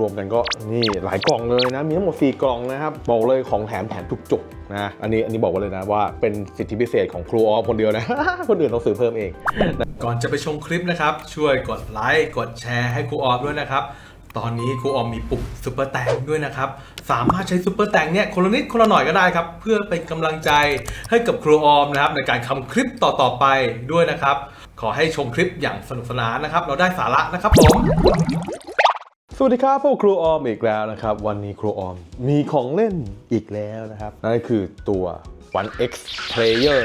รวมๆกันก็นี่หลายกล่องเลยนะ มีทั้งหมด 4 กล่องนะครับ บอกเลยของแถมแถมทุกจุกนะอันนี้อันนี้บอกไว้เลยนะว่าเป็นสิทธิพิเศษของครูออฟคนเดียวนะ คนอื่นต้องซื้อเพิ่มเอง ก่อนจะไปชมคลิปนะครับ ช่วยกดไลค์กดแชร์ให้ครูออมด้วยนะครับตอนนี้ครูออมมีปุ่มซุปเปอร์แตงด้วยนะครับ สามารถใช้ซุปเปอร์แตงเนี่ยคนละนิดคนละหน่อยก็ได้ครับ เพื่อเป็นกำลังใจให้กับครูออมนะครับ ในการทำคลิปต่อๆไปด้วยนะครับ ขอให้ชมคลิปอย่างสนุกสนานนะครับ เราได้สาระนะครับผม สวัสดีครับพวกครูออมอีกแล้วนะครับ วันนี้ครูออมมีของเล่นอีกแล้วนะครับ นั่นคือตัว One X Player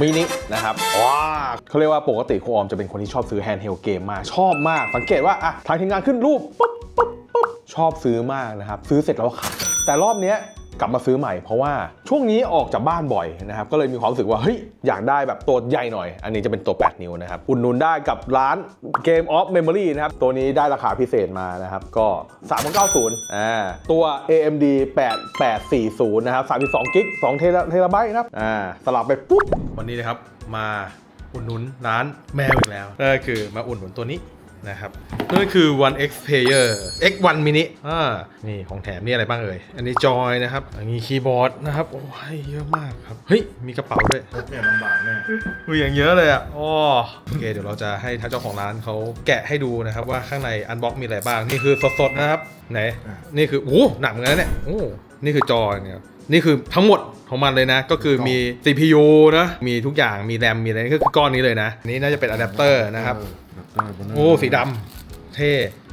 Mini นะครับว้าเขาเรียกว่าปกติครูออมจะเป็นคนที่ชอบซื้อ handheld เกมมาก ชอบมาก สังเกตว่าอะทางทีมงานขึ้นรูปปุ๊บปุ๊บปุ๊บชอบซื้อมากนะครับ ซื้อเสร็จแล้วขายแต่รอบเนี้ย กลับมาซื้อใหม่เพราะว่าช่วงนี้ออกจากบ้านบ่อยนะครับก็เลยมีความรู้สึกว่าเฮ้ยอยากได้แบบตัวใหญ่หน่อย อันนี้จะเป็นตัว 8 นิ้วนะครับอุดหนุนได้กับร้าน Game of Memory นะครับตัวนี้ได้ราคาพิเศษมานะครับก็390อ่าตัว AMD 8840นะครับ32กิก2เทราเทราไบต์นะครับอ่าสลับไปปุ๊บวันนี้นะครับมาอุดหนุนร้านแมวอีกแล้วก็คือมาอุดหนุนตัวนี้ นะครับนั่นก็คือ One X Player X1 Mini อ่านี่ของแถมนี่อะไรบ้างเอ่ย อันนี้จอยนะครับ อันนี้คีย์บอร์ดนะครับ โอ้ยเยอะมากครับ เฮ้ย มีกระเป๋าด้วยพกเนี่ยลำบากแน่อุ้ยอย่างเยอะเลยอะอ๋อโอเค เดี๋ยวเราจะให้ทางเจ้าของร้านเขาแกะให้ดูนะครับว่าข้างในอันบ็อกมีอะไรบ้าง นี่คือสดๆนะครับ ไหน นี่คือ โอ้โหหนักเหมือนกันนะเนี่ย โอ้ นี่คือจอเนี่ยนี่คือทั้งหมดของมันเลยนะ ก็คือมี CPU นะ มีทุกอย่าง มีแรม มีอะไรนี่ก็คือก้อนนี้เลยนะอันนี้น่าจะเป็นอะแดปเตอร์นะครับ อะแดปเตอร์บนนั้นโอ้สีดำเท่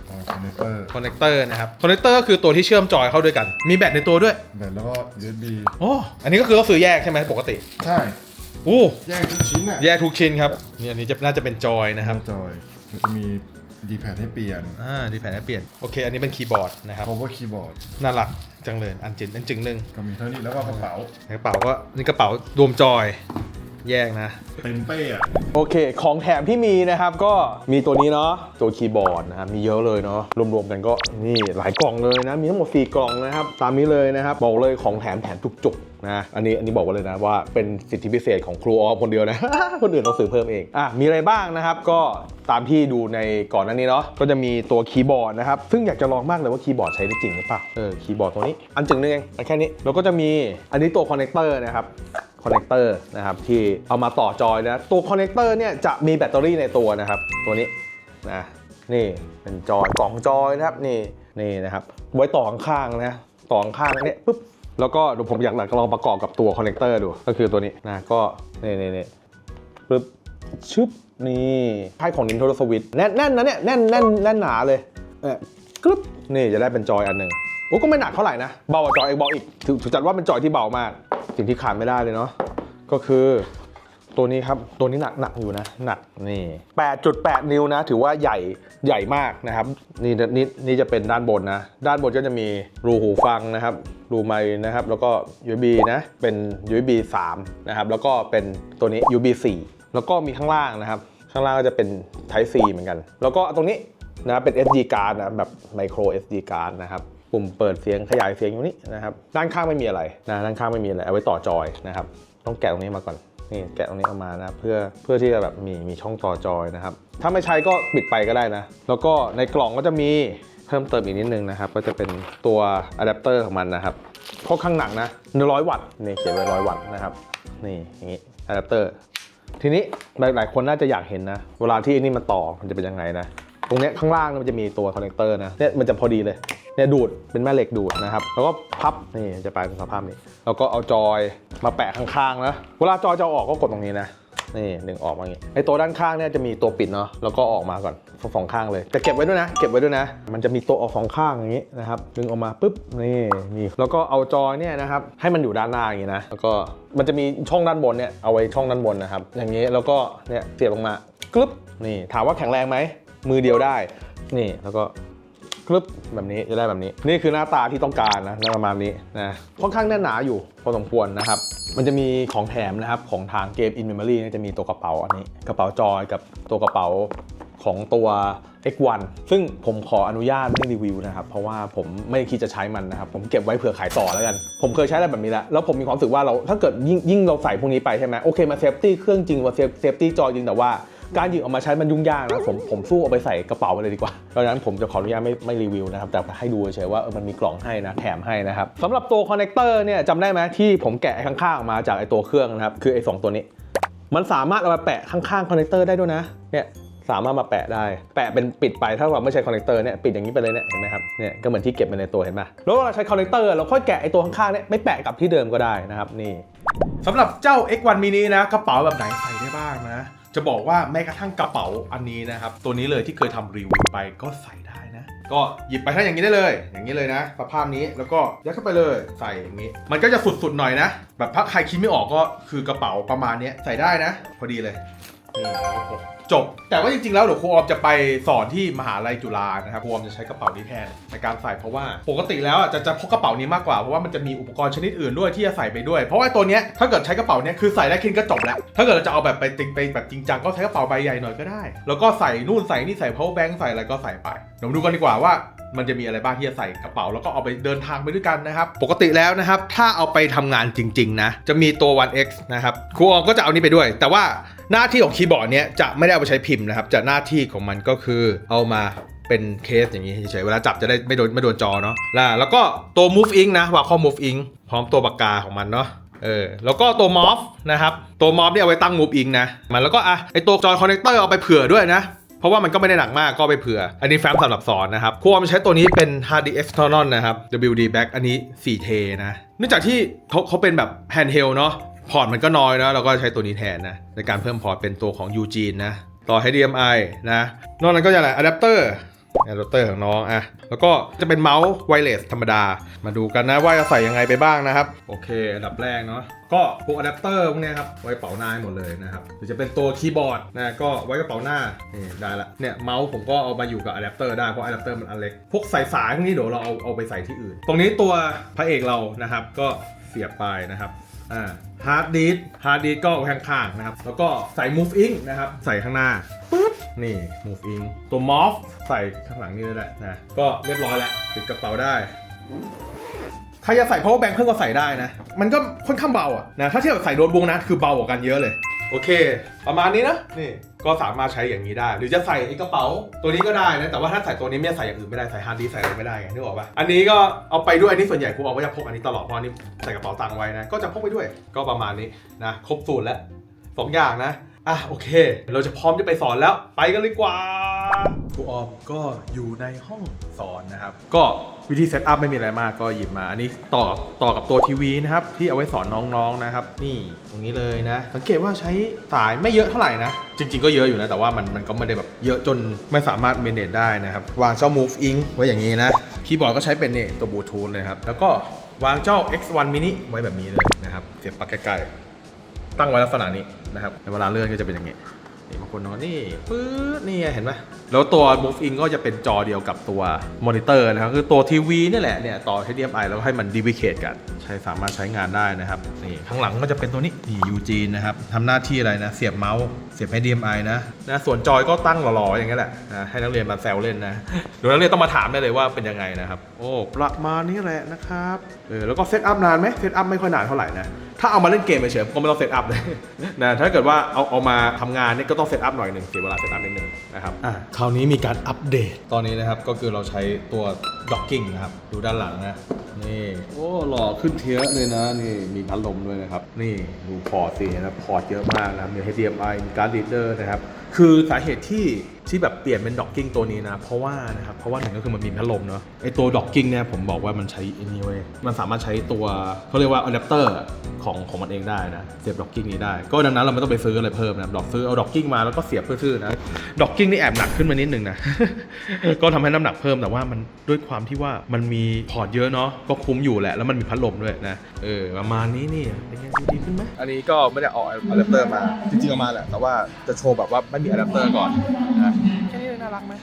อ๋อคอนเนคเตอร์คอนเนคเตอร์นะครับคอนเนคเตอร์ก็คือตัวที่เชื่อมจอยเข้าด้วยกัน มีแบตในตัวด้วย แบตแล้วก็ USB โอ้อันนี้ก็คือต้องซื้อแยกใช่ไหมปกติ ใช่โอ้แยกทุกชิ้นอะแยกทุกชิ้นครับนี่อันนี้จะน่าจะเป็นจอยนะครับจอยมันจะมีดีแพดให้เปลี่ยน อ่า ดีแผนให้เปลี่ยน โอเค อันนี้เป็นคีย์บอร์ดนะครับ power keyboard น่ารักจังเลย อันจินอันจึงหนึ่งก็มีเท่านี้แล้วก็กระเป๋าในกระเป๋าก็นี่กระเป๋ารวมจอย แยกนะ เต็มเป้อะโอเค ของแถมที่มีนะครับก็มีตัวนี้เนาะตัวคีย์บอร์ดนะครับมีเยอะเลยเนาะรวมๆกันก็นี่หลายกล่องเลยนะ มีทั้งหมด 4 กล่องนะครับ ตามนี้เลยนะครับ บอกเลยของแถมแถมทุกจุก นะอันนี้อันนี้บอกไว้เลยนะว่าเป็นสิทธิพิเศษของครูออฟคนเดียวนะ คนอื่นต้องซื้อเพิ่มเองอะมีอะไรบ้างนะครับ ก็ตามที่ดูในก่อนหน้านี้เนาะก็จะมีตัวคีย์บอร์ดนะครับ ซึ่งอยากจะลองมากเลยว่าคีย์บอร์ดใช้ได้จริงหรือเปล่าเออคีย์บอร์ดตัวนี้อันจึงนึงเองอันแค่นี้แล้วก็จะมีอันนี้ตัวคอนเนคเตอร์นะครับคอนเนคเตอร์นะครับที่เอามาต่อจอยนะตัวคอนเนคเตอร์เนี่ยจะมีแบตเตอรี่ในตัวนะครับ ตัวนี้นะนี่เป็นจอยกล่องจอยนะครับนี่นี่นะครับไว้ต่อข้างๆนะต่อข้างๆเนี่ยปุ๊บ แล้วก็เดี๋ยวผมอยากลองประกอบกับตัวคอนเนคเตอร์ดู ก็คือตัวนี้นะก็นี่นี่นี่ปึ๊บชึบนี่ไพ่ของ Nintendo Switch แน่นแน่นนะเนี่ยแน่นแน่นแน่นหนาเลยเออกรึ๊บนี่จะได้เป็นจอยอันหนึ่งโอ้ก็ไม่หนักเท่าไหร่นะ เบากว่าจอยเอกบอีกถือถือจัดว่าเป็นจอยที่เบามาก สิ่งที่ขาดไม่ได้เลยเนาะก็คือ ตัวนี้ครับ ตัวนี้หนักหนักอยู่นะ หนักนี่8.8นิ้วนะ ถือว่าใหญ่ใหญ่มากนะครับ นี่นี่นี่จะเป็นด้านบนนะ ด้านบนก็จะมีรูหูฟังนะครับ รูไมค์นะครับ แล้วก็ USB นะ เป็น USB 3 นะครับ แล้วก็เป็นตัวนี้ USB 4 แล้วก็มีข้างล่างนะครับ ข้างล่างก็จะเป็น Type C เหมือนกัน แล้วก็ตรงนี้นะเป็น SD card นะแบบ micro SD card นะครับปุ่มเปิดเสียงขยายเสียงอยู่นี่นะครับ ด้านข้างไม่มีอะไรนะด้านข้างไม่มีอะไรเอาไว้ต่อจอยนะครับ ต้องแกะตรงนี้มาก่อน นี่แกะตรงนี้ออกมานะเพื่อเพื่อที่จะแบบมีมีช่องต่อจอยนะครับ ถ้าไม่ใช้ก็ปิดไปก็ได้นะ แล้วก็ในกล่องก็จะมีเพิ่มเติมอีกนิดนึงนะครับ ก็จะเป็นตัวอะแดปเตอร์ของมันนะครับค่อนข้างหนักนะ100วัตต์นี่เขียนไว้100วัตต์นะครับนี่อย่างนี้อะแดปเตอร์ทีนี้หลายหลายคนน่าจะอยากเห็นนะ เวลาที่อันนี้มันต่อมันจะเป็นยังไงนะ ตรงเนี้ยข้างล่างนี่มันจะมีตัวคอนเนคเตอร์นะเนี่ยมันจะพอดีเลย เนี่ยดูดเป็นแม่เหล็กดูดนะครับ แล้วก็พับนี่จะไปเป็นสภาพนี้ แล้วก็เอาจอยมาแปะข้างๆนะเวลาจอยจะออกก็กดตรงนี้นะนี่ดึงออกมาอย่างงี้ไอ้ตัวด้านข้างเนี่ยจะมีตัวปิดเนาะแล้วก็ออกมาก่อนสองข้างเลยแต่เก็บไว้ด้วยนะ เก็บไว้ด้วยนะ มันจะมีตัวออกสองข้างอย่างงี้นะครับดึงออกมาปุ๊บนี่นี่แล้วก็เอาจอยเนี่ยนะครับให้มันอยู่ด้านหน้าอย่างงี้นะแล้วก็มันจะมีช่องด้านบนเนี่ยเอาไว้ช่องด้านบนนะครับอย่างงี้แล้วก็เนี่ยเสียบลงมากรึบนี่ถามว่าแข็งแรงไหมมือเดียวได้ นี่แล้วก็ รึบแบบนี้จะได้แบบนี้ นี่คือหน้าตาที่ต้องการนะประมาณนี้นะค่อนข้างแน่นหนาอยู่พอสมควรนะครับ มันจะมีของแถมนะครับของทางเกม In Memory เนี่จะมีตัวกระเป๋าอันนี้ กระเป๋าจอยกับตัวกระเป๋าของตัว X1 ซึ่งผมขออนุญาตไม่รีวิวนะครับ เพราะว่าผมไม่คิดจะใช้มันนะครับ ผมเก็บไว้เผื่อขายต่อแล้วกัน ผมเคยใช้อะไรแบบนี้แล้ว แล้วผมมีความรู้สึกว่าเราถ้าเกิดยิ่งยิ่งเราใส่พวกนี้ไปใช่ไหมโอเคมาเซฟตี้เครื่องจริงว่าเซฟตี้จอยจริงแต่ว่า การหยิบออกมาใช้มันยุ่งยากนะผมผมสู้เอาไปใส่กระเป๋าไปเลยดีกว่าเพราะฉะนั้นผมจะขออนุญาตไม่ไม่รีวิวนะครับแต่ให้ดูเฉยว่ามันมีกล่องให้นะแถมให้นะครับสำหรับตัวคอนเนคเตอร์เนี่ยจำได้ไหมที่ผมแกะข้างๆออกมาจากไอตัวเครื่องนะครับคือไอสองตัวนี้ มันสามารถเอามาแปะข้างๆคอนเนคเตอร์ได้ด้วยนะเนี่ยสามารถมาแปะได้ แปะเป็นปิดไป ถ้าเราไม่ใช้คอนเนคเตอร์เนี่ยปิดอย่างนี้ไปเลยเนี่ยเห็นไหมครับ เนี่ยก็เหมือนที่เก็บไปในตัวเห็นไหมแล้วเวลาใช้คอนเนคเตอร์เราค่อยแกะไอตัวข้างๆเนี่ยไม่แปะกับที่เดิมก็ได้นะครับนี่สำหรับเจ้า X1 mini นะกระเป๋าแบบไหนใส่ได้บ้างนะ จะบอกว่าแม้กระทั่งกระเป๋าอันนี้นะครับ ตัวนี้เลยที่เคยทำรีวิวไปก็ใส่ได้นะ ก็หยิบไปถ้าอย่างนี้ได้เลย อย่างนี้เลยนะสภาพนี้แล้วก็ยัดเข้าไปเลยใส่อย่างนี้ มันก็จะสุดๆหน่อยนะ แบบถ้าใครคิดไม่ออกก็คือกระเป๋าประมาณนี้ใส่ได้นะ พอดีเลย นี่ครับผมจบ แต่ว่าจริงๆ แล้วเดี๋ยวครูออมจะไปสอนที่มหาลัยจุฬานะครับครูออมจะใช้กระเป๋านี้แทนในการใส่เพราะว่าปกติแล้วอะจะจะพกกระเป๋านี้มากกว่าเพราะว่ามันจะมีอุปกรณ์ชนิดอื่นด้วยที่จะใส่ไปด้วย เพราะว่าตัวเนี้ยถ้าเกิดใช้กระเป๋าเนี้ยคือใส่ได้แค่นี้ก็จบแล้ว ถ้าเกิดเราจะเอาแบบไปจริงไปแบบจริงจังก็ใช้กระเป๋าใบใหญ่หน่อยก็ได้ แล้วก็ใส่นู่นใส่นี่ใส่ power bank ใส่อะไรก็ใส่ไปเดี๋ยวมาดูกันดีกว่าว่ามันจะมีอะไรบ้างที่จะใส่กระเป๋าแล้วก็เอาไปเดินทางไปด้วยกันนะครับ ปกติแล้วนะครับ ถ้าเอาไปทำงานจริง ๆ นะ จะมีตัว One X นะครับครูออมก็จะเอานี้ไปด้วย แต่ว่า หน้าที่ของคีย์บอร์ดเนี้ยจะไม่ได้เอาไปใช้พิมพ์นะครับ จะหน้าที่ของมันก็คือเอามาเป็นเคสอย่างนี้เฉยๆเวลาจับจะได้ไม่โดนไม่โดนจอเนาะแล้วแล้วก็ตัว Move Ink นะวาคอ Move Ink พร้อมตัวปากกาของมันเนาะเออแล้วก็ตัวมอฟนะครับตัวมอฟเนี่ยเอาไว้ตั้ง Move Ink นะมันแล้วก็อะไอตัวจอยคอนเนคเตอร์เอาไปเผื่อด้วยนะเพราะว่ามันก็ไม่ได้หนักมากก็ไปเผื่อ อันนี้แฟ้มสำหรับสอนนะครับครูออมใช้ตัวนี้เป็น Hard Disk External นะครับ WD Back อันนี้ 4T นะ เนื่องจากที่เขาเขาเป็นแบบ handheld เนาะ พอร์ตมันก็น้อยนะเราก็ใช้ตัวนี้แทนนะในการเพิ่มพอร์ตเป็นตัวของ Eugene นะต่อ HDMI นะนอกนั้นก็จะอะไรอะแดปเตอร์อะแดปเตอร์ของน้องอะแล้วก็จะเป็นเมาส์ไวเลสธรรมดา มาดูกันนะว่าจะใส่ยังไงไปบ้างนะครับ โอเค อันดับแรกเนาะก็พวกอะแดปเตอร์พวกนี้ครับไว้เป๋าหน้าให้หมดเลยนะครับหรือจะเป็นตัวคีย์บอร์ดนะก็ไว้กระเป๋าหน้านี่ได้ละเนี่ยเมาส์ผมก็เอามาอยู่กับอะแดปเตอร์ได้เพราะอะแดปเตอร์มันอันเล็กพวกสายสายพวกนี้เดี๋ยวเราเอาเอาไปใส่ที่อื่น ตรงนี้ตัวพระเอกเรานะครับก็เสียบไปนะครับ อ่าฮาร์ดดิสฮาร์ดดิสก็ข้างๆนะครับ แล้วก็ใส่ move ink นะครับ ใส่ข้างหน้าปุ๊บนี่ move ink ตัว morph ใส่ข้างหลังนี่ด้วยแหละนะ ก็เรียบร้อยแล้วติดกระเป๋าได้ ใครจะใส่ power bank เพิ่มก็ใส่ได้นะ มันก็ค่อนข้างเบาอะนะ ถ้าเทียบกับใส่โดน้ตบุ๊กนะ คือเบากว่ากันเยอะเลย โอเค ประมาณนี้นะ นี่ ก็สามารถใช้อย่างนี้ได้ หรือจะใส่ไอ้กระเป๋า ตัวนี้ก็ได้นะ แต่ว่าถ้าใส่ตัวนี้ไม่ใส่อย่างอื่นไม่ได้ ใส่ฮาร์ดดิสก์ใส่อะไรไม่ได้ไงนึกออกปะอันนี้ก็เอาไปด้วย อันนี้ส่วนใหญ่ครูเอาไว้จะพกอันนี้ตลอด เพราะอันนี้ใส่กระเป๋าตังค์ไว้นะ ก็จะพกไปด้วย ก็ประมาณนี้นะ ครบสูตรแล้วสองอย่างนะ อะโอเค เราจะพร้อมจะไปสอนแล้ว ไปกันเลยกว่า ครูออมก็อยู่ในห้องสอนนะครับ ก็วิธีเซตอัพไม่มีอะไรมากก็หยิบมา อันนี้ต่อต่อกับตัวทีวีนะครับ ที่เอาไว้สอนน้องๆนะครับ นี่ตรงนี้เลยนะ สังเกตว่าใช้สายไม่เยอะเท่าไหร่นะ จริง ๆ ก็เยอะอยู่นะ แต่ว่ามันมันก็ไม่ได้แบบเยอะจนไม่สามารถเมนเนจได้นะครับ วางเจ้า Move Ink ไว้อย่างนี้นะ คีย์บอร์ดก็ใช้เป็นนี่ตัวบลูทูธเลยครับ แล้วก็วางเจ้า X1 mini ไว้แบบนี้เลยนะครับ เสียบปลั๊กใกล้ๆตั้งไว้ลักษณะนี้นะครับในเวลาเลื่อนก็จะเป็นอย่างนี้ นี่บางคนนอนนี่ปื๊ดนี่ไงเห็นไหมแล้วตัว Move In ก็จะเป็นจอเดียวกับตัวมอนิเตอร์นะครับคือตัวทีวีนี่แหละเนี่ยต่อ HDMI แล้วให้มันดีวิเคทกัน ช้สามารถใช้งานได้นะครับนี่ข้างหลังก็จะเป็นตัวนี้นี่ Eugene นะครับทำหน้าที่อะไรนะ เสียบเมาส์เสียบ HDMI นะนะส่วนจอยก็ตั้งหล่อๆอย่างเงี้ยแหละนะให้นักเรียนมาแซวเล่นนะเดี๋ยวนักเรียนต้องมาถามได้เลยว่าเป็นยังไงนะครับ โอ้ประมาณนี้แหละนะครับเออแล้วก็เซตอัพนานไหมเซตอัพไม่ค่อยนานเท่าไหร่นะถ้าเอามาเล่นเกมเฉยๆก็ไม่ต้องเซตอัพเลยนะถ้าเกิดว่าเอาเอามาทำงานเนี่ยก็ต้องเซตอัพหน่อยหนึ่งเสียเวลาเซตอัพนิดนึงนะครับอะคราวนี้มีการอัปเดตตอนนี้นะครับก็คือเราใช้ตัวด็อกกิ้งนะครับดูด้านหลังนะนี่โอ้หล่อขึ้นเทียอะเลยนะนี่มีพัดลมด้วยนะครับ นี่ดูพอร์ตสินะพอร์ตเยอะมากนะมี HDMI มีการ์ดรีดเดอร์นะครับ คือสาเหตุที่ที่แบบเปลี่ยนเป็นด็อกกิ้งตัวนี้นะ เพราะว่านะครับเพราะว่าหนึ่งก็คือมันมีพัดลมเนาะไอตัวด็อกกิ้งเนี่ยผมบอกว่ามันใช้อันนี้เว้ยมันสามารถใช้ตัวเขาเรียกว่าอะแดปเตอร์ของของมันเองได้นะเสียบด็อกกิ้งนี้ได้ ก็ดังนั้นเราไม่ต้องไปซื้ออะไรเพิ่มนะดอกซื้อเอาด็อกกิ้งมาแล้วก็เสียบซื่อๆนะด็อกกิ้งนี่แอบหนักขึ้นมานิดนึงนะก็ทำให้น้ำหนักเพิ่มแต่ว่ามันด้วยความที่ว่ามันมีพอร์ตเยอะเนาะก็คุ้มอยู่แหละแล้วมันมีพัดลมด้วยนะเออประมาณนี้นี่เป็นไงดูดีขึ้นไหมอันนี้ก็ไม่ได้เอาอะแดปเตอร์มาจริงๆเอามาแหละแต่ว่าจะโชว์แบบว่าไม่มีอะแดปเตอร์ก่อนนะแค่นี้น่ารักไหม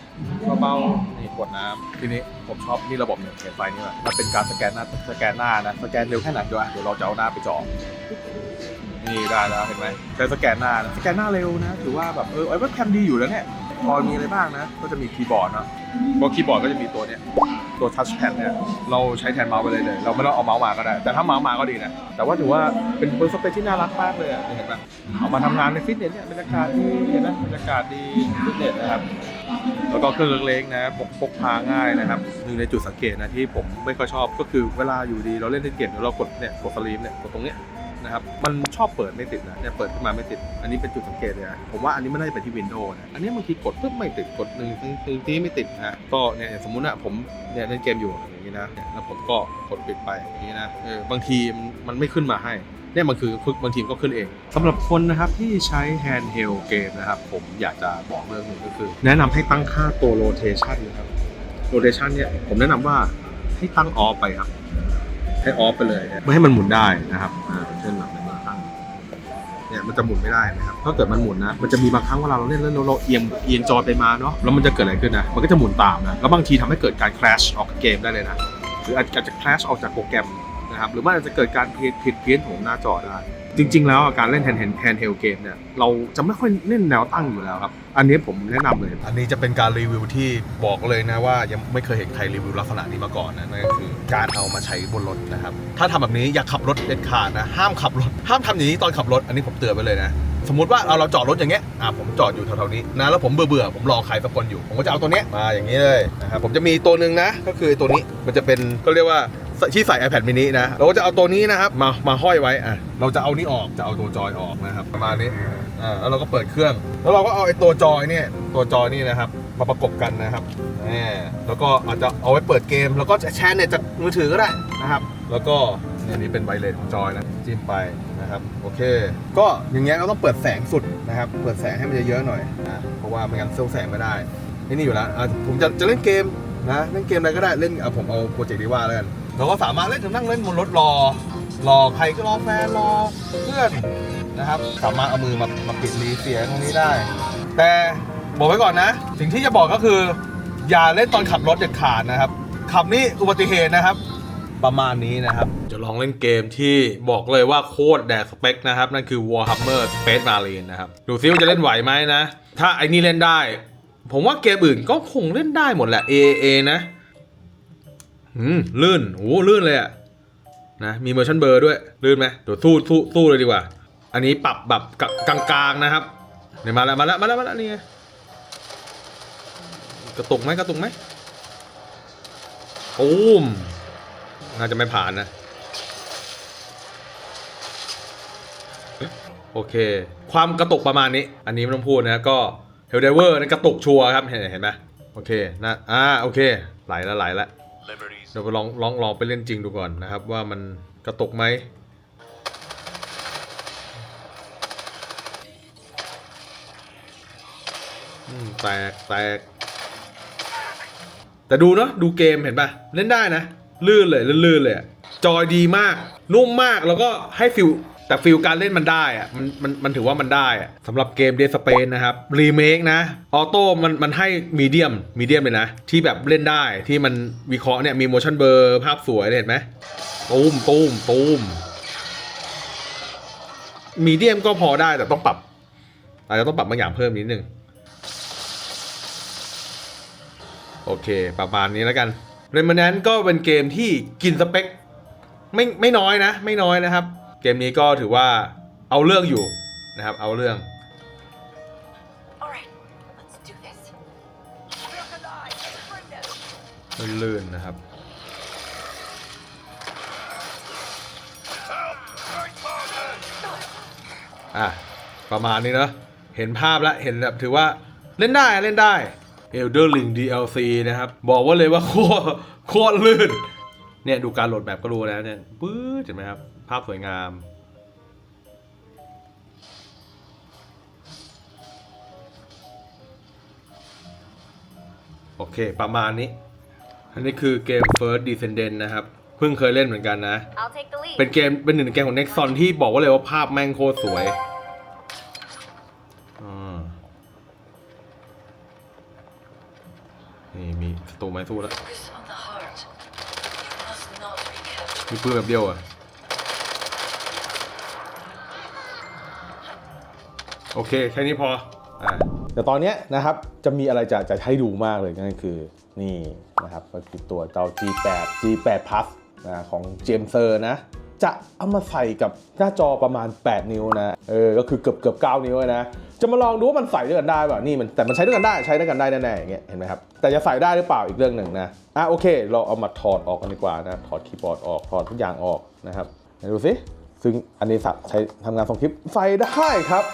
เบาๆนี่ขวดน้ำทีนี้ผมชอบนี่ระบบเนี่ยเห็นไฟนี่ว่ะมันเป็นการสแกนหน้าสแกนหน้านะสแกนเร็วแค่ไหนด้วยเดี๋ยวเราจะเอาหน้าไปจ่อนี่ได้แล้วเห็นไหมใช้สแกนหน้านะสแกนหน้าเร็วนะถือว่าแบบเออไอ้เว็บแคมดีอยู่แล้วเนี่ย พอมีอะไรบ้างนะ ก็จะมีคีย์บอร์ดเนอะก็คีย์บอร์ดก็จะมีตัวเนี้ยตัวทัชแพดเนี่ยเราใช้แทนเมาส์ไปเลยเลย เราไม่ต้องเอาเมาส์มาก็ได้ แต่ถ้าเมาส์มาก็ดีนะ แต่ว่าถือว่าเป็นเบอร์สเปคที่น่ารักมากเลยอะเห็นไหมเอามาทำงานในฟิตเนสเนี่ยบรรยากาศดีนะบรรยากาศดีฟิตเนสนะครับแล้วก็เครื่องเล็กๆนะพกพกพาง่ายนะครับหนึ่งในจุดสังเกตนะที่ผมไม่ค่อยชอบก็คือเวลาอยู่ดีเราเล่นเกมแล้วเรากดเนี่ยกดสลีมเนี่ยกดตรงเนี้ย นะครับ มันชอบเปิดไม่ติดนะเนี่ยเปิดขึ้นมาไม่ติด อันนี้เป็นจุดสังเกตเลยนะผมว่าอันนี้ไม่น่าจะเป็นที่วินโดว์นะอันนี้บางทีกดปุ๊บไม่ติดกดหนึ่งทีทีไม่ติดนะก็เนี่ยสมมุตินะผมเนี่ยเล่นเกมอยู่อย่างนี้นะแล้วผมก็กดปิดไปอย่างนี้นะเออบางทีมันไม่ขึ้นมาให้เนี่ยมันคือบางทีมันก็ขึ้นเองสำหรับคนนะครับที่ใช้ handheld เกมนะครับผมอยากจะบอกเรื่องหนึ่งก็คือ แนะนำให้ตั้งค่าตัว rotation นะครับ rotation เนี่ยผมแนะนำว่าให้ตั้ง off ไปครับ ให้ off ไปเลยนะไม่ให้มันหมุนได้นะครับอ่าเช่นแบบนี้ตั้งเนี่ยมันจะหมุนไม่ได้นะครับถ้าเกิดมันหมุนนะมันจะมีบางครั้งเวลาเราเล่นแล้วเราเอียงเอียงจอไปมาเนาะแล้วมันจะเกิดอะไรขึ้นนะมันก็จะหมุนตามนะแล้วบางทีทำให้เกิดการ crash ออกเกมได้เลยนะหรืออาจจะ crash ออกจากโปรแกรม นะครับหรือว่าอาจจะเกิดการผิดผิดเพี้ยนของหน้าจอได้ จริง ๆ แล้วการเล่นแฮนด์แฮนด์เฮลเกมเนี่ยเราจะไม่ค่อยเล่นแนวตั้งอยู่แล้วครับ อันนี้ผมแนะนำเลย อันนี้จะเป็นการรีวิวที่บอกเลยนะว่ายังไม่เคยเห็นใครรีวิวลักษณะนี้มาก่อนนะนั่นก็คือการเอามาใช้บนรถนะครับ ถ้าทำแบบนี้อย่าขับรถเด็ดขาดนะห้ามขับรถห้ามทำอย่างนี้ตอนขับรถอันนี้ผมเตือนไปเลยนะสมมติว่าเอาเราจอดรถอย่างเงี้ย อ่าผมจอดอยู่แถวๆนี้นะ แล้วผมเบื่อเบื่อผมรอใครสักคนอยู่ ผมก็จะเอาตัวเนี้ยมาอย่างนี้เลยนะครับ ผมจะมีตัวหนึ่งนะ ก็คือตัวนี้ มันจะเป็นก็เรียกว่า ที่ใส่ iPad mini นะ เราก็จะเอาตัวนี้นะครับ มา มาห้อยไว้ อะ เราจะเอานี้ออก จะเอาตัวจอยออกนะครับ ประมาณนี้ อ่า แล้วเราก็เปิดเครื่อง แล้วเราก็เอาไอ้ตัวจอยเนี่ย ตัวจอยนี่นะครับ มาประกบกันนะครับแหมแล้วก็อาจจะเอาไว้เปิดเกม แล้วก็แชร์เน็ตจากมือถือก็ได้นะครับ แล้วก็เนี่นี่เป็นไวเลสของจอยนะจิ้มไปนะครับโอเค ก็อย่างเงี้ยเราต้องเปิดแสงสุดนะครับ เปิดแสงให้มันเยอะๆหน่อยอะเพราะว่าไม่งั้นเซลลแสงไม่ได้นี่นี่อยู่แล้วอะผมจะจะเล่นเกมนะเล่นเกมอะไรก็ได้เล่นอะผมเอาโปรเจกต์ดีว่าแล้วกัน เราก็สามารถเล่นนั่งเล่นบนรถรอ รอใครก็รอแฟนรอเพื่อนนะครับ สามารถเอามือมามาปิดรีเสียงตรงนี้ได้ แต่บอกไว้ก่อนนะ สิ่งที่จะบอกก็คือ อย่าเล่นตอนขับรถเด็ดขาดนะครับ ขับนี่อุบัติเหตุนะครับ ประมาณนี้นะครับ จะลองเล่นเกมที่บอกเลยว่าโคตรแดกสเปคนะครับ นั่นคือ Warhammer Space Marine นะครับดูซิว่าจะเล่นไหวไหมนะ ถ้าไอ้นี่เล่นได้ ผมว่าเกมอื่นก็คงเล่นได้หมดแหละ AAA นะ อืมลื่นโอ้ลื่นเลยอะนะมีเมอร์ชันเบอร์ด้วยลื่นไหมเดี๋ยวสู้สู้สู้เลยดีกว่า อันนี้ปรับแบบกลางๆนะครับเนี่ยมาแล้วมาแล้วมาแล้วมาแล้วนี่ไงกระตุกไหมกระตุกไหมตูมน่าจะไม่ผ่านนะ โอเค ความกระตุกประมาณนี้ อันนี้ไม่ต้องพูดนะก็เฮลเดเวอร์นั่นกระตุกชัวร์ครับเห็นเห็นไหมโอเคนะอ่าโอเคไหลแล้วไหลแล้ว เดี๋ยวไปลองลองลองไปเล่นจริงดูก่อนนะครับ ว่ามันกระตุกไหมแตกแตก แต่ดูเนาะดูเกมเห็นปะเล่นได้นะ ลื่นเลยลื่นเลยจอยดีมาก นุ่มมากแล้วก็ให้ฟิล แต่ฟิลการเล่นมันได้อะมันมันมันถือว่ามันได้อะสำหรับเกมเดสเปนนะครับรีเมคนะออโต้มันมันให้มีเดียมมีเดียมเลยนะ ที่แบบเล่นได้ที่มันวิเคราะห์เนี่ยมีโมชั่นเบอร์ภาพสวยเห็นไหมตูมตูมตูมมีเดียมก็พอได้แต่ต้องปรับอาจจะต้องปรับบางอย่างเพิ่มนิดนึงโอเค ประมาณนี้แล้วกันเรม a น a n ก็เป็นเกมที่กินสเปค ไม่ไม่น้อยนะ ไม่น้อยนะครับ เกมนี้ก็ถือว่าเอาเรื่องอยู่นะครับ เอาเรื่อง All right, let's do this. ลื่นๆนะครับ อะ ประมาณนี้เนอะเห็นภาพแล้ว เห็นแบบถือว่าเล่นได้อะเล่นได้ Elder Ring DLC นะครับ บอกว่าเลยว่าโคตรโคตรลื่น เนี่ย ดูการโหลดแบบก็รู้แล้วเนี่ยปื๊ดเห็นไหมครับ ภาพสวยงาม โอเค ประมาณนี้ อันนี้คือเกม First Descendant นะครับ เพิ่งเคยเล่นเหมือนกันนะ I'll take the lead. เป็นเกม เป็นหนึ่งในเกมของ Nexon ที่บอกว่าเลยว่าภาพแม่งโคตรสวยอ่านี่มีศัตรูไม้สู้แล้ว Focus on the heart. It must not be kept มีปืนแบบเดียวอะ โอเค แค่นี้พออ่าแต่ตอนนี้นะครับจะมีอะไรจะจะให้ดูมากเลยนั่นคือนี่นะครับก็คือตัวเจ้า G8 G8 Plus นะของเจมเซอร์นะ จะเอามาใส่กับหน้าจอประมาณ 8 นิ้วนะเออก็คือเกือบเกือบ9นิ้วนะ จะมาลองดูว่ามันใส่ด้วยกันได้ป่ะนี่มันแต่มันใช้ด้วยกันได้ใช้ด้วยกันได้แน่ๆอย่างเงี้ยเห็นไหมครับแต่จะใส่ได้หรือเปล่าอีกเรื่องหนึ่งนะอะโอเค เราเอามาถอดออกกันดีกว่านะถอดคีย์บอร์ดออกถอดทุกอย่างออกนะครับดูสิซึ่งอันนี้สัใช้ทำงานส่งคลิปใส่ได้ครับ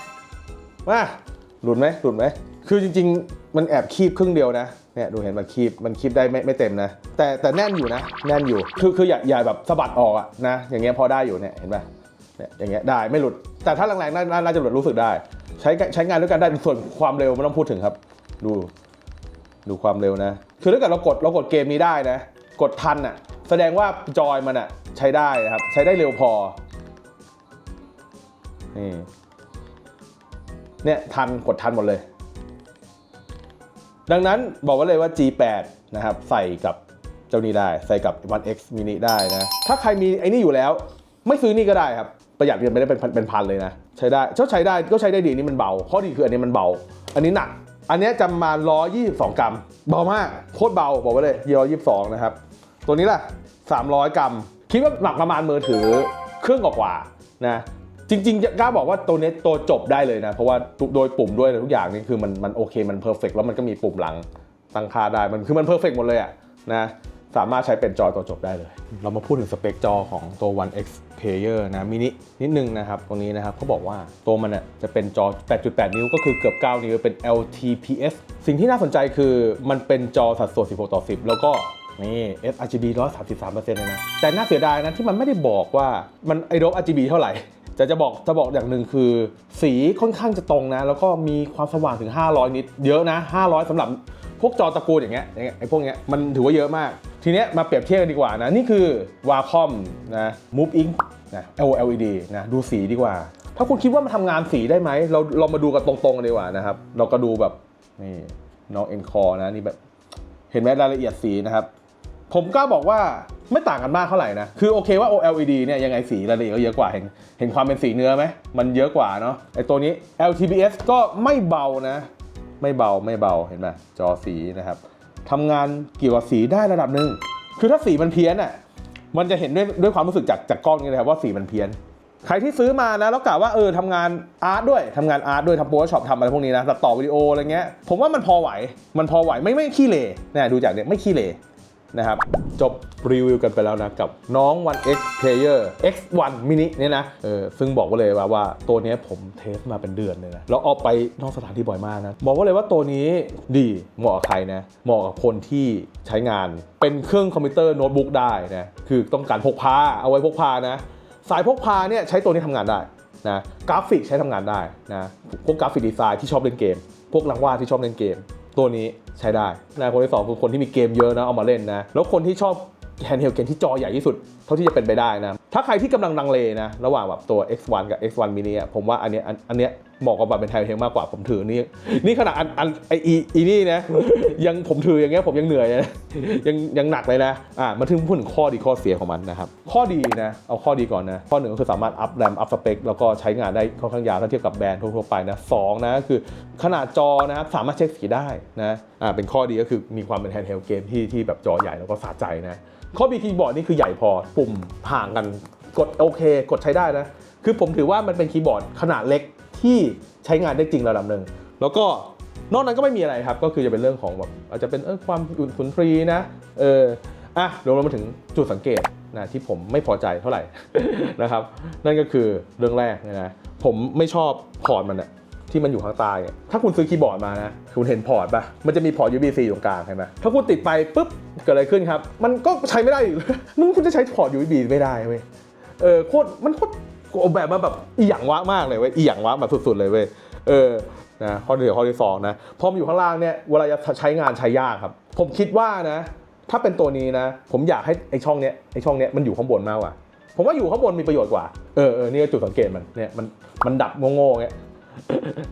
มาหลุดไหมหลุดไหมคือจริง ๆ มันแอบคีบครึ่งเดียวนะเนี่ยดูเห็นมันคีบมันคีบได้ไม่ไม่เต็มนะ แต่แต่แน่นอยู่นะ แน่นอยู่คือคืออย่าอย่าแบบสะบัดออกอะนะอย่างเงี้ยพอได้อยู่เนี่ยเห็นป่ะเนี่ยอย่างเงี้ยได้ไม่หลุด แต่ถ้าแรงๆน่าน่าจะหลุดรู้สึกได้ ใช้ใช้งานด้วยกันได้ส่วนความเร็วไม่ต้องพูดถึงครับ ดูดูความเร็วนะ คือถ้าเกิดเรากดเรากดเกมนี้ได้นะ กดทันอะ แสดงว่าจอยมันอะใช้ได้นะครับ ใช้ได้เร็วพอ นี่ เนี่ยทันกดทันหมดเลย ดังนั้นบอกไว้เลยว่า G8 นะครับใส่กับเจ้านี้ได้ใส่กับ One X mini ได้นะ ถ้าใครมีไอ้นี่อยู่แล้ว ไม่ซื้อนี่ก็ได้ครับ ประหยัดเงินไปได้เป็นพันเป็นพันเลยนะ ใช้ได้เจ้าใช้ได้ก็ใช้ได้ดีนี่มันเบา ข้อดีคืออันนี้มันเบา อันนี้หนัก อันนี้จะมา122 กรัม เบามากโคตรเบาบอกไว้เลย122นะครับตัวนี้ล่ะ300 กรัม คิดว่าหนักประมาณมือถือเครื่องกว่าๆนะ จริงๆกล้าบอกว่าตัวนี้ตัวจบได้เลยนะ เพราะว่าโดยปุ่มด้วยทุกอย่างนี่คือมันมันโอเคมันเพอร์เฟกแล้วมันก็มีปุ่มหลังตั้งค่าได้มันคือมันเพอร์เฟกหมดเลยอะนะสามารถใช้เป็นจอตัวจบได้เลย เรามาพูดถึงสเปคจอของตัว One X Player นะมินินิดนึงนะครับ ตรงนี้นะครับเขาบอกว่าตัวมันน่ะจะเป็นจอ 8.8 นิ้วก็คือเกือบ 9 นิ้วเป็น LTPS สิ่งที่น่าสนใจคือมันเป็นจอสัดส่วน 16 ต่อ 10 แล้วก็ นี่ sRGB 133%เลยนะ แต่น่าเสียดายนะที่มันไม่ได้บอกว่ามันไอโดบ RGB เท่าไหร่จะจะบอกจะบอกอย่างหนึ่งคือ สีค่อนข้างจะตรงนะ แล้วก็มีความสว่างถึง 500 นิตเยอะนะ 500สำหรับพวกจอตระกูลอย่างเงี้ยอย่างเงี้ยไอ้พวกเนี้ยมันถือว่าเยอะมาก ทีเนี้ยมาเปรียบเทียบกันดีกว่านะ นี่คือ Wacom นะ Move Ink นะ OLED นะดูสีดีกว่า ถ้าคุณคิดว่ามันทำงานสีได้ไหม เราเรามาดูกันตรงๆกันดีกว่านะครับ เราก็ดูแบบนี่น้อง Encore นะนี่แบบเห็นไหมรายละเอียดสีนะครับ ผมกล้าบอกว่าไม่ต่างกันมากเท่าไหร่นะ คือโอเคว่า OLED เนี่ยยังไงสีรายละเอียดก็เยอะกว่า เห็นเห็นความเป็นสีเนื้อไหม มันเยอะกว่าเนาะไอตัวนี้ LTPS ก็ไม่เบานะ ไม่เบาไม่เบาเห็นไหมจอสีนะครับทำงานเกี่ยวกับสีได้ระดับหนึ่งคือถ้าสีมันเพี้ยนอะมันจะเห็นด้วยด้วยความรู้สึกจากจากกล้องนี่เลยครับว่าสีมันเพี้ยนใครที่ซื้อมานะแล้วกะว่าเออทำงานอาร์ตด้วยทำงานอาร์ตด้วยทำโปรช็อปทำอะไรพวกนี้นะตัดต่อวิดีโออะไรเงี้ยผมว่ามันพอไหว มันพอไหวไม่ไม่ขี้เหร่เนี่ยดูจากเนี่ยไม่ขี้เหร่ นะครับ จบรีวิวกันไปแล้วนะ กับน้อง One X Player X1 mini เนี่ยนะเออซึ่งบอกไว้เลยว่าว่าตัวนี้ผมเทสมาเป็นเดือนเลยนะแล้วออกไปนอกสถานที่บ่อยมากนะ บอกว่าเลยว่าตัวนี้ดีเหมาะกับใครนะเหมาะกับคนที่ใช้งานเป็นเครื่องคอมพิวเตอร์โน้ตบุ๊กได้นะคือต้องการพกพาเอาไว้พกพานะสายพกพาเนี่ยใช้ตัวนี้ทำงานได้นะกราฟิกใช้ทำงานได้นะพวกกราฟิกดีไซน์ที่ชอบเล่นเกม พวกนักวาดที่ชอบเล่นเกม ตัวนี้ใช้ได้นะคนที่สองคือคนที่มีเกมเยอะนะเอามาเล่นนะ แล้วคนที่ชอบแฮนด์เฮลเกมที่จอใหญ่ที่สุด เท่าที่จะเป็นไปได้นะ ถ้าใครที่กำลังลังเลนะ ระหว่างแบบตัว X1 กับ X1 mini อะผมว่าอันเนี้ยอันอันเนี้ยเหมาะกับแบบเป็นไทยเทงมากกว่าผมถือนี่นี่ขนาดอันอันไออีอีนี่นะยังผมถืออย่างเงี้ยผมยังเหนื่อยนะยังยังหนักเลยนะอ่ามาถึงพูดถึงข้อดีข้อเสียของมันนะครับข้อดีนะเอาข้อดีก่อนนะข้อหนึ่งก็คือสามารถอัพแรมอัพสเปคแล้วก็ใช้งานได้ค่อนข้างยาวถ้าเทียบกับแบรนด์ทั่วไปนะสองนะคือขนาดจอนะครับสามารถเช็คสีได้นะอ่าเป็นข้อดีก็คือมีความเป็นแฮนด์เฮลเกมที่ที่แบบจอใหญ่แล้วก็สะใจนะข้อ B คีย์บอร์ดนี่คือใหญ่พอปุ่มห่างกันกดโอเค กดใช้ได้นะ คือผมถือว่ามันเป็นคีย์บอร์ดขนาดเล็ก ที่ใช้งานได้จริงระดับหนึ่งแล้วก็นอกนั้นก็ไม่มีอะไรครับ ก็คือจะเป็นเรื่องของแบบอาจจะเป็นเออความอุ่นสุนทรีนะเอออะเดี๋ยวเรามาถึงจุดสังเกตนะที่ผมไม่พอใจเท่าไหร่นะครับ นั่นก็คือเรื่องแรกนะผมไม่ชอบพอร์ตมันอะที่มันอยู่ข้างใต้ถ้าคุณซื้อคีย์บอร์ดมานะ คุณเห็นพอร์ตปะมันจะมีพอร์ต USB-C ตรงกลางใช่ไหมถ้าคุณติดไปปุ๊บเกิดอะไรขึ้นครับ มันก็ใช้ไม่ได้มึงคุณจะใช้พอร์ต USB ไม่ได้เว้ยเออโคตรมันโคตร ออกแบบมาแบบอีหยังวะมากเลยเว้ยอีหยังวะแบบสุดๆเลยเว้ยเออนะข้อที่ข้อที่สองนะพอมอยู่ข้างล่างเนี่ยเวลาจะใช้งานใช้ยากครับ ผมคิดว่านะ ถ้าเป็นตัวนี้นะ ผมอยากให้ไอช่องเนี้ยไอช่องเนี้ยมันอยู่ข้างบนมากกว่า ผมว่าอยู่ข้างบนมีประโยชน์กว่าเออเออนี่ก็จุดสังเกตมันเนี่ยมันมันดับโง่ๆเงี้ย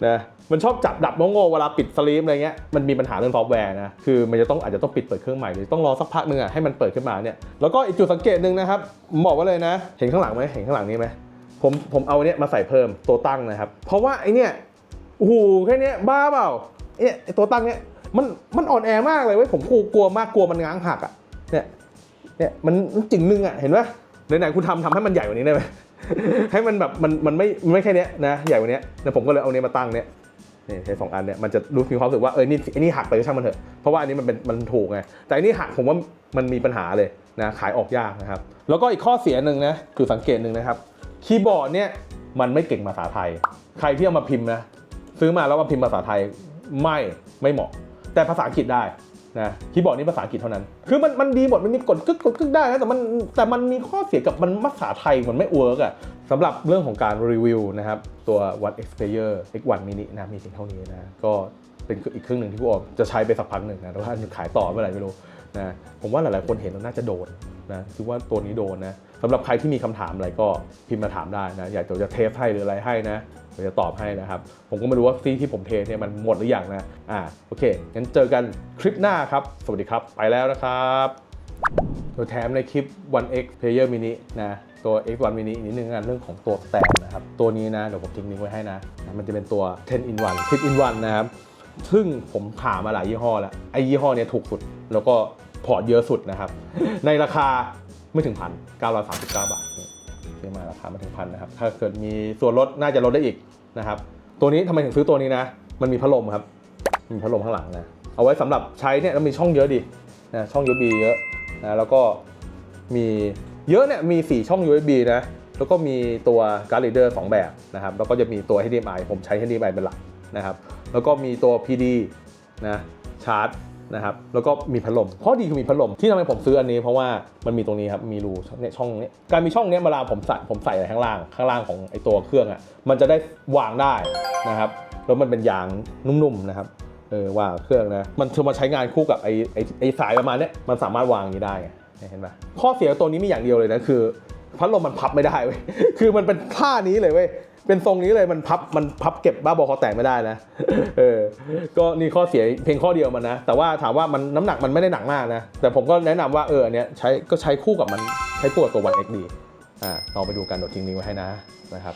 นะมันชอบจับดับโง่ๆเวลาปิดสลีปอะไรเงี้ยมันมีปัญหาเรื่องซอฟต์แวร์นะคือมันจะต้องอาจจะต้องปิดเปิดเครื่องใหม่หรือต้องรอสักพักหนึ่งอะให้มันเปิดขึ้นมาเนี่ยแล้วก็อีกจุดสังเกตหนึ่งนะครับผมบอกไว้เลยนะ เห็นข้างหลังไหมเห็นข้างหลังนี้ไหม ผมผมเอาเนี้ยมาใส่เพิ่มตัวตั้งนะครับ เพราะว่าไอเนี้ยโอ้โหแค่เนี้ยบ้าเปล่าเนี่ยตัวตั้งเนี่ยมันมันอ่อนแอมากเลยเว้ยผมกลัวกลัวมากกลัวมันง้างหักอะเนี่ยเนี่ยมันจิ้งนึงอะเห็นปะไหนๆคุณทำทำให้มันใหญ่กว่านี้ได้ไหมให้มันแบบมันมันไม่ไม่แค่เนี้ยนะใหญ่กว่านี้แล้วผมก็เลยเอาเนี้ยมาตั้งเนี่ยนี่ใช้สองอันเนี่ยมันจะรู้มีความรู้สึกว่าเออนี่ไอ้นี่หักไปก็ช่างมันเถอะเพราะว่าอันนี้มันเป็นมันถูกไงแต่อันนี้หักผมว่ามันมีปัญหาเลยนะขายออกยากนะครับ แล้วก็อีกข้อเสียหนึ่งนะคือสังเกตหนึ่งนะครับ คีย์บอร์ดเนี่ยมันไม่เก่งภาษาไทย ใครที่เอามาพิมพ์นะซื้อมาแล้วมาพิมพ์ภาษาไทยไม่ไม่เหมาะ แต่ภาษาอังกฤษได้นะคีย์บอร์ดนี่ภาษาอังกฤษเท่านั้น คือมันมันดีหมดมันมีกดกึกกดกึกได้นะแต่มันแต่มันมีข้อเสียกับมันภาษาไทยมันไม่เวิร์กอะสำหรับเรื่องของการรีวิวนะครับ ตัว One X Player X1 Mini นะมีเพียงเท่านี้นะ ก็เป็นอีกเครื่องหนึ่งที่กูออกจะใช้ไปสักพักหนึ่งนะแต่ว่าจะขายต่อเมื่อไหร่ไม่รู้นะผมว่าหลายๆคนเห็นแล้วน่าจะโดนนะคิดว่าตัวนี้โดนนะ สำหรับใครที่มีคำถามอะไรก็พิมพ์มาถามได้นะ อยากจะเทสให้หรืออะไรให้นะเดี๋ยวจะตอบให้นะครับ ผมก็ไม่รู้ว่าซีที่ผมเทสเนี่ยมันหมดหรือยังนะ อ่า โอเค งั้นเจอกันคลิปหน้าครับ สวัสดีครับ ไปแล้วนะครับตัวแถมในคลิป One X Player Mini นะ ตัว X1 Mini อีกนิดนึงกันเรื่องของตัวแตนนะครับ ตัวนี้นะ เดี๋ยวผมทิ้งลิงก์ไว้ให้นะ มันจะเป็นตัว 10 in 1 10 in 1นะครับ ซึ่งผมถามมาหลายยี่ห้อแล้ว ไอ้ยี่ห้อเนี้ยถูกสุด แล้วก็พอร์ตเยอะสุดนะครับ ในราคา ไม่ถึงพัน939บาทซื้อมาราคาไม่ถึงพันนะครับ ถ้าเกิดมีส่วนลดน่าจะลดได้อีกนะครับ ตัวนี้ทำไมถึงซื้อตัวนี้นะ มันมีพัดลมครับ มีพัดลมข้างหลังนะ เอาไว้สำหรับใช้เนี่ยแล้วมีช่องเยอะดีนะช่อง USB เยอะนะแล้วก็มีเยอะเนี่ยมี 4 ช่อง USB นะแล้วก็มีตัวการ์ด reader 2แบบนะครับแล้วก็จะมีตัว HDMI ผมใช้ HDMI เป็นหลักนะครับ แล้วก็มีตัว PD นะชาร์จ นะครับแล้วก็มีพัดลมข้อดีคือมีพัดลมที่ทำให้ผมซื้ออันนี้เพราะว่ามันมีตรงนี้ครับมีรูเนี่ยช่องนี้การมีช่องเนี้ยเวลาผมใส่ผมใส่อะไรข้างล่างข้างล่างของไอตัวเครื่องอะมันจะได้วางได้นะครับแล้วมันเป็นยางนุ่มๆนะครับเออวางเครื่องนะมันคือมาใช้งานคู่กับไอไอไอสายประมาณเนี้ยมันสามารถวางนี้ได้เห็นไหมข้อเสียตัวนี้มีอย่างเดียวเลยนะคือพัดลมมันพับไม่ได้เว้ยคือมันเป็นท่านี้เลยเว้ย เป็นทรงนี้เลยมันพับมันพับเก็บบ้าบอคอแตกไม่ได้นะเออก็นี่ข้อเสียเพียงข้อเดียวมันนะ แต่ว่าถามว่ามันน้ำหนักมันไม่ได้หนักมากนะ แต่ผมก็แนะนำว่าเอออันเนี้ยใช้ก็ใช้คู่กับมันใช้คู่กับตัววันเอ็กดีอ่าลองไปดูกันโดดทิ้งนี้ไว้ให้นะนะครับ